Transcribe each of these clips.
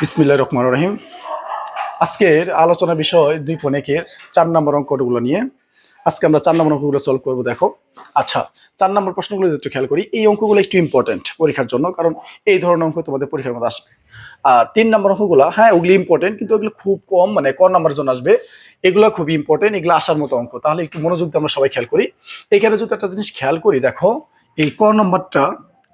বিসমিল্লাহ রহমান রহিম। আজকের আলোচনা বিষয় দুই পনেকের চার নম্বর অঙ্কগুলো নিয়ে। আজকে আমরা চার নম্বর অঙ্কগুলো সলভ করব, দেখো। আচ্ছা চার নম্বর প্রশ্নগুলো একটু খেয়াল করি, এই অঙ্কগুলো একটু ইম্পর্টেন্ট পরীক্ষার জন্য, কারণ এই ধরনের অঙ্ক তোমাদের পরীক্ষার মধ্যে আসবে। আর তিন নম্বর অঙ্কগুলো হ্যাঁ ওগুলি ইম্পর্টেন্ট কিন্তু ওগুলো খুব কম মানে ক নম্বরের জন্য আসবে। এগুলো খুব ইম্পর্টেন্ট এগুলো আসার মতো অঙ্ক। তাহলে একটু মনোযোগ দিয়ে আমরা সবাই খেয়াল করি। এখানে যদি একটা জিনিস খেয়াল করি, দেখো, এই ক নম্বরটা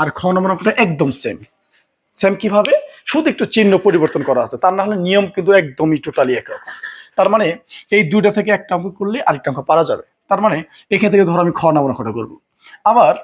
আর খ নম্বর অঙ্কটা একদম সেম সেম কীভাবে? শুধু একটু চিহ্ন পরিবর্তন করা আছে। তার না হলে নিয়ম কিন্তু একদমই টোটালি একরকম তার মানে এই দুইটা থেকে একটা অঙ্ক করলে আরেকটা অঙ্ক পারা যাবে। তার মানে এখান থেকে ধরো আমি খ নাম অঙ্কটা করব। আবার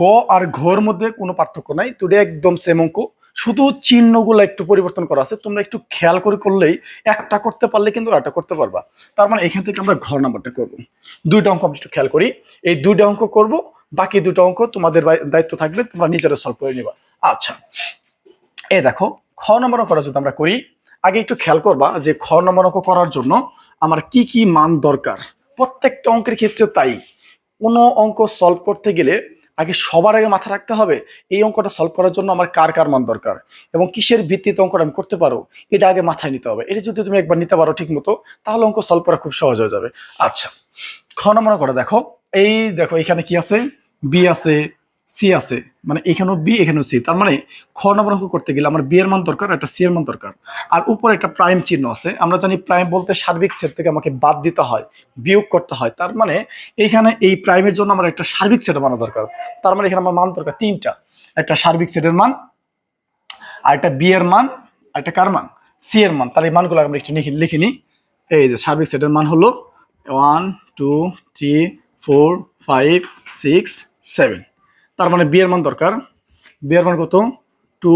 গ আর ঘর মধ্যে কোনো পার্থক্য নাই দুটো একদম সেম অঙ্ক। শুধু চিহ্নগুলো একটু পরিবর্তন করা আছে, তোমরা একটু খেয়াল করে করলেই একটা করতে পারলে কিন্তু একটা করতে পারবা। তার মানে এখান থেকে আমরা ঘর নাম্বারটা করব। দুইটা অঙ্ক আমরা একটু খেয়াল করি। এই দুইটা অঙ্ক করব, বাকি দুটো অঙ্ক তোমাদের দায়িত্ব থাকবে, তোমরা নিজেরা সলভ করে নিবা। আচ্ছা। এ দেখো, খ নম্বর অঙ্কটা যদি আমরা করি। আগে একটু খেয়াল করবা যে খ নম্বর অঙ্ক করার জন্য আমার কি কি মান দরকার। প্রত্যেকটা অঙ্কের ক্ষেত্রে তাই। কোনো অঙ্ক সলভ করতে গেলে আগে সবার আগে মাথা রাখতে হবে, এই অঙ্কটা সলভ করার জন্য আমার কার কার মান দরকার এবং কিসের ভিত্তিতে অঙ্কটা আমি করতে পারো, এটা আগে মাথায় নিতে হবে। এটা যদি তুমি একবার নিতে পারো ঠিক মতো তাহলে অঙ্ক সলভ করা খুব সহজ হয়ে যাবে। আচ্ছা খ নম্বর করে। দেখো, এই দেখো এখানে কি আছে? বি আছে সি আছে মানে এখানেও বি এখানেও সি তার মানে খ নম্বর অঙ্ক করতে গেলে আমার বি এর মান দরকার একটা সি এর মান দরকার। আর উপরে একটা প্রাইম চিহ্ন আছে, আমরা জানি প্রাইম বলতে সার্বিক সেট থেকে আমাকে বাদ দিতে হয়, বিয়োগ করতে হয়। তার মানে এইখানে এই প্রাইমের জন্য আমার একটা সার্বিক সেটের মানা দরকার। তার মানে এখানে আমার মান দরকার তিনটা, একটা সার্বিক সেটের মান, আর একটা বি এর মান, আর একটা কার মান? সি এর মান। তাহলে এই মানগুলো আমরা একটু লিখে নিই। এই যে সার্বিক সেটের মান হলো one two three four five six seven তার মানে বি এর মান দরকার। বি এর মান কত? টু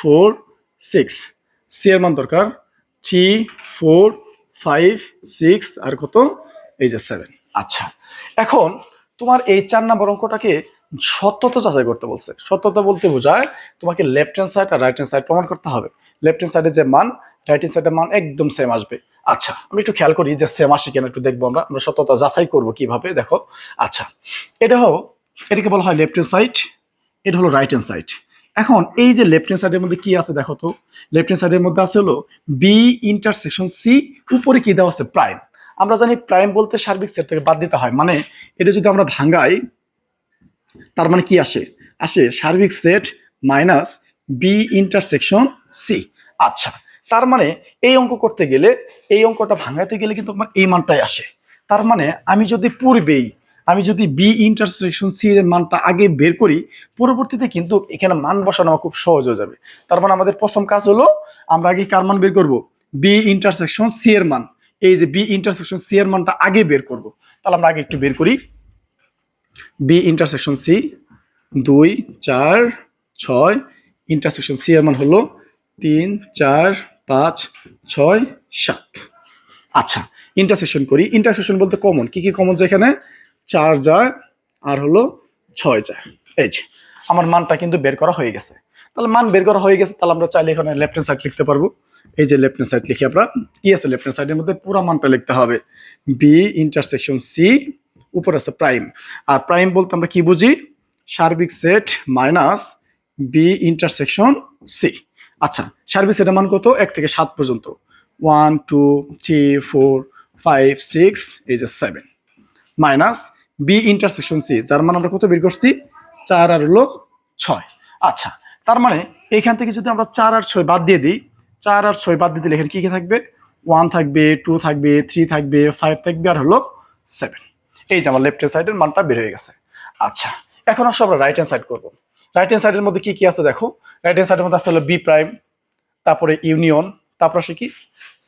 ফোর সিক্স সি এর মান দরকার। থ্রি ফোর ফাইভ সিক্স আর কত? এই যে সেভেন আচ্ছা এখন তোমার এই চার নম্বর অঙ্কটাকে সত্যতা যাচাই করতে বলছে। সত্যতা বলতে বোঝায় তোমাকে লেফট হ্যান্ড সাইড আর রাইট হ্যান্ড সাইড প্রমাণ করতে হবে। লেফট হ্যান্ড সাইডে যে মান রাইট হ্যান্ড সাইডের মান একদম সেম আসবে। আচ্ছা আমি একটু খেয়াল করি যে সেম আসে কেন একটু দেখব আমরা। আমরা সত্যতা যাচাই করব কীভাবে, দেখো। আচ্ছা এটা হলো এটাকে বলা হয় লেফট হ্যান্ড সাইড, এটা হলো রাইট হ্যান্ড সাইড। এখন এই যে লেফট হ্যান্ড সাইডের মধ্যে কি আছে দেখো তো? লেফট হ্যান্ড সাইডের মধ্যে আছে হলো বি ইন্টারসেকশন সি উপরে কি দেওয়া আছে? প্রাইম আমরা জানি প্রাইম বলতে সার্বিক সেট থেকে বাদ দিতে হয় মানে এটা যদি আমরা ভাঙাই তার মানে কি আসে? আসে সার্বিক set minus B intersection C আচ্ছা তার মানে এই অঙ্ক করতে গেলে, এই অঙ্কটা ভাঙাতে গেলে কিন্তু আমার এই মানটাই আসে। তার মানে আমি যদি পূর্বেই আমি যদি বি ইন্টারসেকশন সি এর মানটা আগে বের করি, পরবর্তীতে কিন্তু এখানে মান বসানো খুব সহজ হয়ে যাবে। তার মানে আমাদের প্রথম কাজ হলো, আমরা আগে কার মান বের করব? বি ইন্টারসেকশন সি এর মান। এই যে বি ইন্টারসেকশন সি এর মানটা আগে বের করব। তাহলে আমরা আগে একটু বের করি। বি ইন্টারসেকশন সি দুই, চার, ছয়। ইন্টারসেকশন সি এর মান হলো তিন, চার, পাঁচ, ছয়, সাত। আচ্ছা ইন্টারসেকশন করি। ইন্টারসেকশন বলতে কমন কি কি কমন যেখানে চার যায় আর হলো ছয় যায়। এই যে। আমার মানটা কিন্তু বের করা হয়ে গেছে। তাহলে মান বের করা হয়ে গেছে, তাহলে আমরা চাইলে এখানে লেফট হ্যান্ড সাইড লিখতে পারব। এই যে লেফট হ্যান্ড সাইড লিখি আমরা। কি আছে লেফট হ্যান্ড সাইডের মধ্যে পুরো মানটা লিখতে হবে। বি ইন্টারসেকশন সি উপর আছে প্রাইম আর প্রাইম বলতে আমরা কি বুঝি? সার্বিক set minus B intersection C আচ্ছা সার্বিক সেটের মান কত? এক থেকে সাত পর্যন্ত। One two three four five six এই যে seven minus B intersection C যার মান আমরা কত বের করছি? চার আর হলো ছয়। আচ্ছা তার মানে এইখান থেকে যদি আমরা চার আর ছয় বাদ দিয়ে দিই, চার আর ছয় বাদ দিয়ে দিলে এখানে কী কী থাকবে? ওয়ান থাকবে টু থাকবে থ্রি থাকবে ফাইভ থাকবে আর হলো সেভেন এই যে আমার লেফট হ্যান্ড সাইডের মানটা বের হয়ে গেছে। আচ্ছা এখন আসলে আমরা রাইট হ্যান্ড সাইড করব। রাইট হ্যান্ড সাইডের মধ্যে কি কি আছে দেখো? রাইট হ্যান্ড সাইডের মধ্যে আসলে হলো বি প্রাইম তারপরে ইউনিয়ন তারপর আসে কি?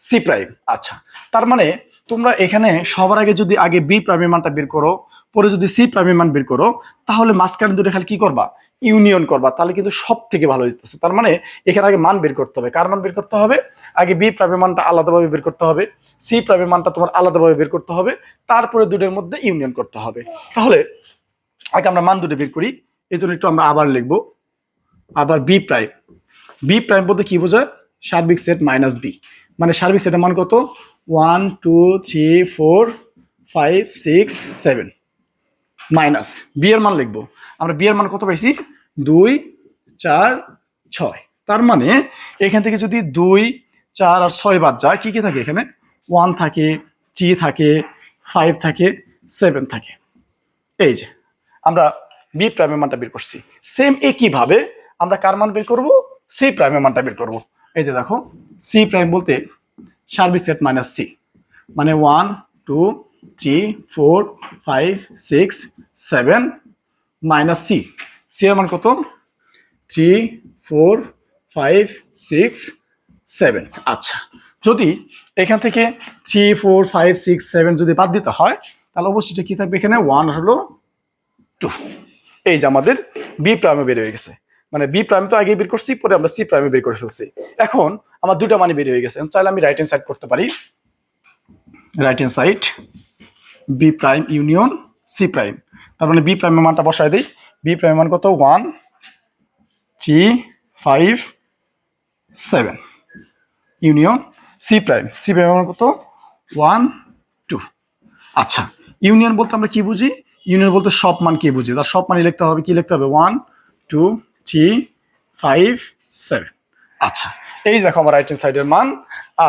সি প্রাইম আচ্ছা তার মানে তোমরা এখানে সবার আগে যদি আগে বি প্রাইমের মানটা বের করো, পরে যদি সি প্রাইমের মান বের করো, তাহলে মাঝখানে দুটো খালি কি করবা? ইউনিয়ন করবা। তাহলে কিন্তু সব থেকে ভালো হইতেছে। তার মানে এখানে আগে মান বের করতে হবে। কার মান বের করতে হবে? আগে বি প্রাইমের মানটা আলাদাভাবে বের করতে হবে। সি প্রাইমের মানটা তোমার আলাদাভাবে বের করতে হবে। তারপরে দুটোর মধ্যে ইউনিয়ন করতে হবে। তাহলে আগে আমরা মান দুটো বের করি। এই জন্য একটু আমরা আবার লিখব। আবার বি প্রাইম বি প্রাইম বলতে কি বোঝায়? সার্বিক সেট মাইনাস বি মানে সার্বিক সেটের মান কত? One two three four five six seven minus B এর মান লিখব। আমরা বি এর মান কত পাইছি? দুই, চার, ছয়। তার মানে এখান থেকে যদি দুই, চার আর ছয় বাদ যায়, কি কি থাকে এখানে? ওয়ান থাকে থ্রি থাকে ফাইভ থাকে সেভেন থাকে। এই যে, আমরা বি প্রাইমের মানটা বের করছি। সেম একইভাবে আমরা কার মান বের করব? সি প্রাইমের মানটা বের করব। এই যে দেখো সি প্রাইম বলতে সার্ভিস সেট মাইনাস সি মানে one two three four five six seven minus C C এর মান কত? Three four five six seven আচ্ছা যদি এখান থেকে three four five six seven যদি বাদ দিতে হয়, তাহলে অবশ্যই কি থাকবে এখানে? ওয়ান হলো টু এই যে আমাদের বি প্রাইমে বের হয়ে গেছে। মানে বি প্রাইম তো আগে বের করছি, পরে আমরা সি প্রাইমে বের করে ফেলছি। এখন আমার দুটো মানে বের হয়ে গেছে। চাইলে আমি রাইট হ্যান্ড সাইড করতে পারি। Right hand side B prime union C prime তার মানে বি প্রাইমের মানটা বসায় দিই। বি প্রাইমের মান কত? One three five seven union C prime C প্রাইমের মান কত? ওয়ান টু আচ্ছা ইউনিয়ন বলতে আমরা কি বুঝি? ইউনিয়ন বলতে সব মান কি বুঝি? তার সব মানই লিখতে হবে। কি লিখতে হবে? One two three five seven আচ্ছা এই দেখো আমার রাইট হ্যান্ড সাইডের মান,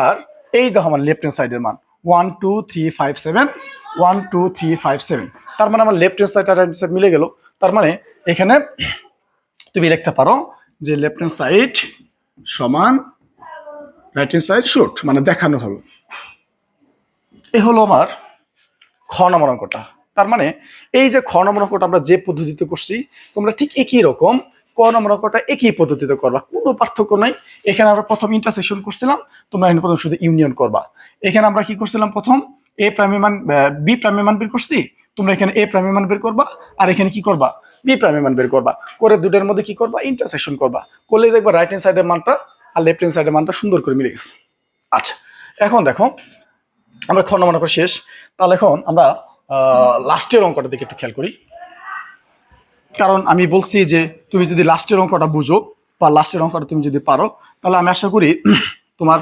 আর এই দেখো আমার লেফট হ্যান্ড সাইডের মান। One two three five seven one two three five seven তার মানে আমার লেফট হ্যান্ড সাইড আর রাইট সাইড মিলে গেল। তার মানে এখানে তুমি লিখতে পারো যে লেফট হ্যান্ড সাইড সমান রাইট হ্যান্ড সাইড শুট মানে দেখানো হলো। এ হলো আমার খ নম্বর অঙ্কটা। তার মানে এই যে খ নম্বর অঙ্কটা আমরা যে পদ্ধতিতে করছি, তোমরা ঠিক একই রকম ক নম্বর অঙ্কটা একই পদ্ধতিতে করবা। কোনো পার্থক্য নাই। এখানে আমরা প্রথম ইন্টারসেকশন করছিলাম, তোমরা এখানে প্রথম শুধু ইউনিয়ন করবা। এখানে আমরা কি করছিলাম প্রথম? এ প্রাইমের মান বি প্রাইমের মান বের করছি? তোমরা এখানে এ প্রাইমের মান বের করবা। আর এখানে কি করবা? বি প্রাইমের মান বের করবা। করে দুটোর মধ্যে কি করবা? ইন্টারসেকশন করবা। করলে দেখবা রাইট হ্যান্ড সাইডের মানটা আর লেফট হ্যান্ড সাইডের মানটা সুন্দর করে মিলে গেছে। আচ্ছা এখন দেখো, আমরা খ নম্বর শেষ। তাহলে এখন আমরা লাস্টের অঙ্কটা দিকে একটু খেয়াল করি। কারণ আমি বলছি যে তুমি যদি লাস্টের অঙ্কটা বুঝো বা লাস্টের অঙ্কটা তুমি যদি পারো, তাহলে আমি আশা করি তোমার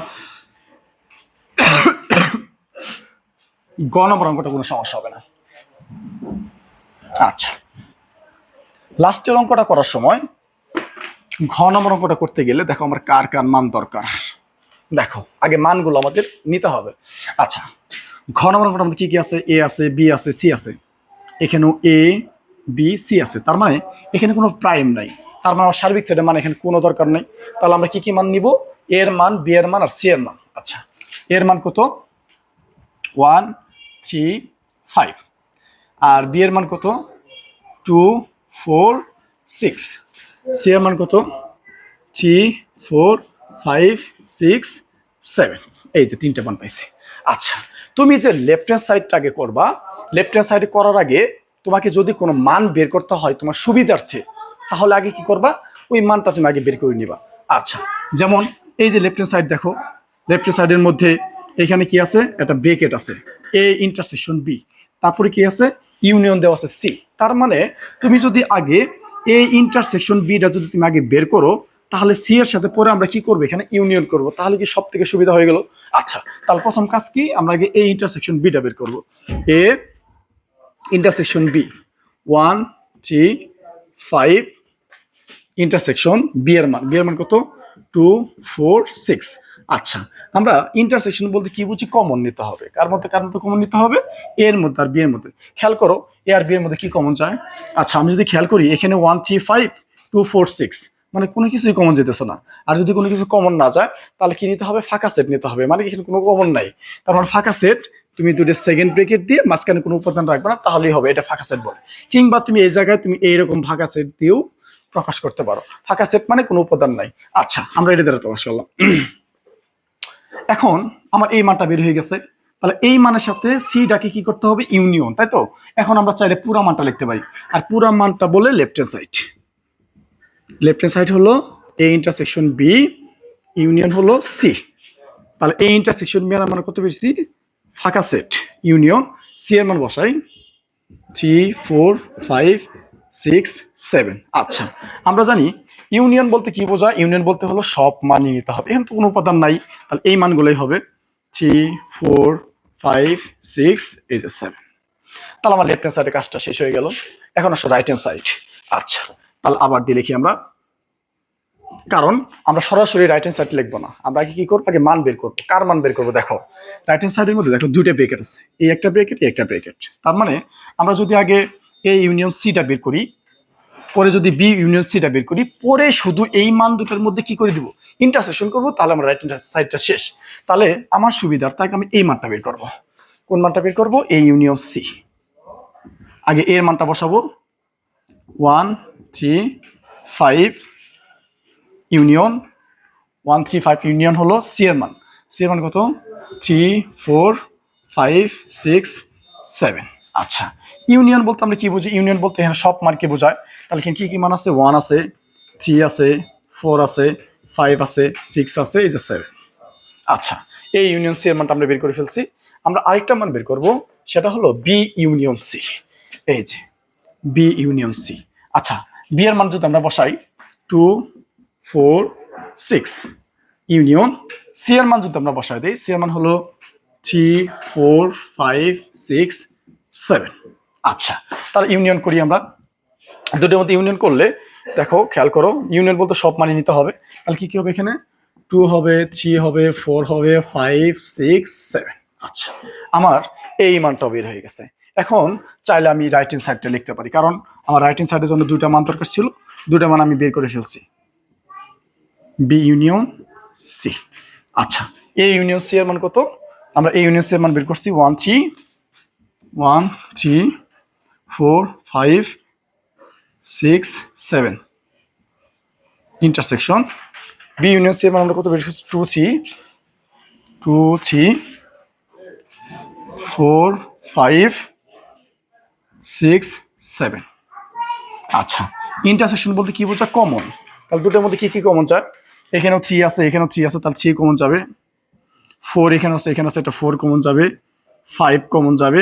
গ নম্বর অঙ্কটা কোনো সমস্যা হবে না। আচ্ছা। লাস্টের অঙ্কটা করার সময় ঘ নম্বর অঙ্কটা করতে গেলে দেখো আমার কার কার মান দরকার। দেখো, আগে মানগুলো আমাদের নিতে হবে। আচ্ছা ঘ নম্বর অঙ্কটা আমাদের কি কি আছে? এ আছে, বি আছে, সি আছে। এখানেও এ বি সি আছে। তার মানে এখানে কোনো প্রাইম নাই। তার মানে সার্বিক সেটের মান এখানে কোনো দরকার নেই। তাহলে আমরা কি কি মান নিব? এর মান বি এর মান আর সি এর মান। আচ্ছা এর মান কত? ওয়ান থ্রি ফাইভ আর বি এর মান কত? টু ফোর সিক্স সি এর মান কত? Three four five six seven এই যে তিনটে মান পাইছি। আচ্ছা তুমি যে লেফট হ্যান্ড সাইডটাকে করবা লেফট হ্যান্ড সাইডে করার আগে তোমাকে যদি কোনো মান বের করতে হয় তোমার সুবিধার্থে, তাহলে আগে কি করবা? ওই মানটা তুমি আগে বের করে নিবা। আচ্ছা যেমন এই যে লেফট হ্যান্ড সাইড দেখো লেফট হ্যান্ড সাইডের মধ্যে এখানে কি আছে? একটা ব্রেকেট আছে এ ইন্টারসেকশন বি তারপরে কি আছে? ইউনিয়ন দেওয়া আছে সি তার মানে তুমি যদি আগে এই ইন্টারসেকশন বিটা যদি তুমি আগে বের করো, তাহলে সি এর সাথে পরে আমরা কি করব? এখানে ইউনিয়ন করব। তাহলে কি সব থেকে সুবিধা হয়ে গেল? আচ্ছা তাহলে প্রথম কাজ কি? আমরা আগে এই ইন্টারসেকশন বিটা বের করব। A intersection B one three five intersection B এর মান। বি এর মান কত? টু ফোর সিক্স আচ্ছা আমরা ইন্টারসেকশন বলতে কি বুঝি? কমন নিতে হবে। কার মধ্যে কার মধ্যে কমন নিতে হবে? এর মধ্যে আর বি এর মধ্যে। খেয়াল করো এ আর বি এর মধ্যে কি কমন যায়? আচ্ছা আমি যদি খেয়াল করি, এখানে one three five two four six মানে কোনো কিছুই কমন যেতেছে না। আর যদি কোনো কিছু কমন না যায়, তাহলে কি নিতে হবে? ফাঁকা সেট নিতে হবে। মানে এখানে কোনো কমন নাই। তার মানে ফাঁকা সেট তুমি দুটো সেকেন্ড ব্রেকেট দিয়ে মাঝখানে কোনো উপাদান রাখবে না, তাহলেই হবে, এটা ফাঁকা সেট বলে। কিংবা তুমি এই জায়গায় তুমি এইরকম ফাঁকা সেট দিয়েও প্রকাশ করতে পারো। ফাঁকা সেট মানে কোনো উপাদান নাই। আচ্ছা আমরা এটা দ্বারা প্রকাশ করলাম। এখন আমার এই মানটা বের হয়ে গেছে। তাহলে এই মানের সাথে সিটাকে কি করতে হবে? ইউনিয়ন তাই তো? এখন আমরা চাইলে পুরা মানটা লিখতে পারি। আর পুরা মানটা বলে left hand side left hand side হলো এ ইন্টারসেকশন বি ইউনিয়ন হলো সি তাহলে এই ইন্টারসেকশন বি মান কত বেশি? ফাঁকা সেট, ইউনিয়ন সি এর মান বসাই three four five six seven আচ্ছা আমরা জানি ইউনিয়ন বলতে কি বোঝায়? ইউনিয়ন বলতে হলো সব মানই নিতে হবে। এখানে তো কোনো উপাদান নাই। তাহলে এই মানগুলোই হবে থ্রি ফোর ফাইভ সিক্স এই যে সেভেন তাহলে আমার লেফট হ্যান্ড সাইডে কাজটা শেষ হয়ে গেল। এখন আসো রাইট হ্যান্ড সাইড আচ্ছা তাহলে আবার দিয়ে লিখি আমরা। কারণ আমরা সরাসরি রাইট হ্যান্ড সাইড লিখব না। আমরা আগে কি করব? আগে মান বের করব। কার মান বের করব? দেখো রাইট হ্যান্ড সাইডের মধ্যে দেখো দুইটা ব্রেকেট আছে। এই একটা ব্রেকেট এই একটা ব্রেকেট তার মানে আমরা যদি আগে এ ইউনিয়ন সিটা বের করি, পরে যদি বি ইউনিয়ন সিটা বের করি, পরে শুধু এই মান দুটোর মধ্যে কি করে দিব? ইন্টারসেকশন করব, তাহলে আমার রাইট হ্যান্ড সাইডটা শেষ। তাহলে আমার সুবিধার তাকে আমি এই মানটা বের করব। কোন মানটা বের করব? এ ইউনিয়ন সি আগে এর মানটা বসাবো। One three five union one three five union হলো সি এর মান সি মান কত? Three four five six seven আচ্ছা ইউনিয়ন বলতে আমরা কি বুঝি? ইউনিয়ন বলতে এখানে সব মানকে বোঝায়। তাহলে এখানে কি কি মান আছে? ওয়ান আছে থ্রি আছে ফোর আছে ফাইভ আছে সিক্স আছে, এই যে সেভেন আচ্ছা এই ইউনিয়ন সি এর মানটা আমরা বের করে ফেলছি। আমরা আরেকটা মান বের করব, সেটা হলো বি ইউনিয়ন সি এই যে বি ইউনিয়ন সি আচ্ছা বি এর মান যদি আমরা বসাই two four, six. Union, C এর মান যদি আমরা বসায় দিই, সি এর মান হলো three, four, five, six, seven. আচ্ছা তাহলে ইউনিয়ন করি আমরা। দুটোর মধ্যে ইউনিয়ন করলে, দেখো, খেয়াল করো, ইউনিয়ন বলতে সব মানে নিতে হবে। তাহলে কি কি হবে এখানে? টু হবে, থ্রি হবে, ফোর হবে, ফাইভ, সিক্স, সেভেন। আচ্ছা আমার এই মানটা বের হয়ে গেছে। এখন চাইলে আমি রাইট হ্যান্ড সাইডটা লিখতে পারি, কারণ আমার রাইট হ্যান্ড সাইডের জন্য দুইটা মান দরকার ছিল, দুইটা মান আমি বের করে ফেলছি। বি ইউনিয়ন সি আচ্ছা এ ইউনিয়ন সি এর মান কত? আমরা এ ইউনিয়ন সি এর মান বের করছি one three one three four five six seven intersection B union C এর মান আমরা কত বের করছি? Two three two three four five six seven আচ্ছা ইন্টারসেকশন বলতে কি বোঝা কমন তাহলে দুটোর মধ্যে কি কি কমন যায় এখানেও থ্রি আছে, এখানেও থ্রি আছে, তাহলে থ্রি কমন যাবে। ফোর এখানে আছে এখানে আছে, একটা ফোর কমন যাবে ফাইভ কমন যাবে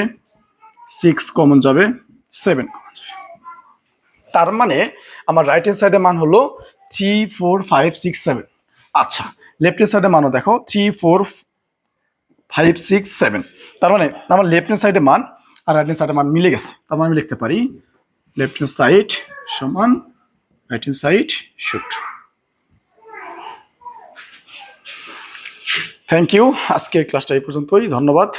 সিক্স কমন যাবে সেভেন কমন যাবে। তার মানে আমার রাইট হ্যান্ড সাইডের মান হলো three four five six seven আচ্ছা লেফট হ্যান্ড সাইডের মানও দেখো three four five six seven তার মানে আমার লেফট হ্যান্ড সাইডের মান আর রাইট হ্যান্ড সাইডের মান মিলে গেছে। তার মানে আমি লিখতে পারি লেফট হ্যান্ড সাইড সমান রাইট হ্যান্ড সাইড শুট থ্যাংক ইউ আজকের ক্লাসটা এই পর্যন্তই। ধন্যবাদ।